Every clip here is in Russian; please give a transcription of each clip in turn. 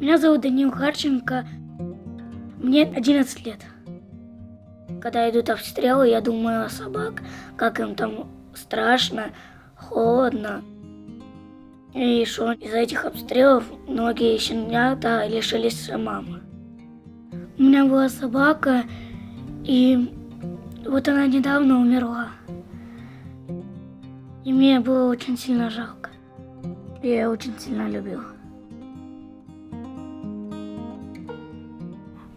Меня зовут Данил Харченко. Мне 11 лет. Когда идут обстрелы, я думаю о собак, как им там страшно, холодно. И что из-за этих обстрелов многие щенята лишились мамы. У меня была собака, и вот она недавно умерла. И мне было очень сильно жалко. Я ее очень сильно любил.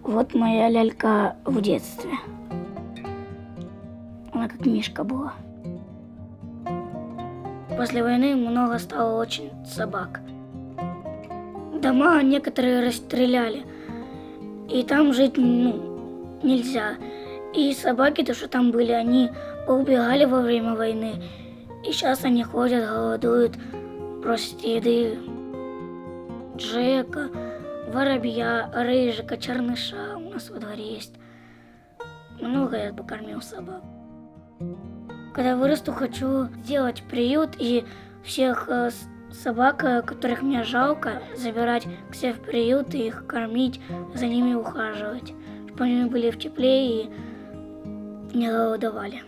Вот моя лялька в детстве. Она как мишка была. После войны много стало очень собак. Дома некоторые расстреляли. И там жить ну, нельзя. И собаки, то, что там были, они поубегали во время войны. И сейчас они ходят, голодуют, просят еды. Джека, воробья, рыжика, черныша у нас во дворе есть. Много я покормил собак. Когда вырасту, хочу сделать приют и всех э, собак, э, которых мне жалко, забирать к себе в приют и их кормить, за ними ухаживать, чтобы они были в тепле и не голодовали.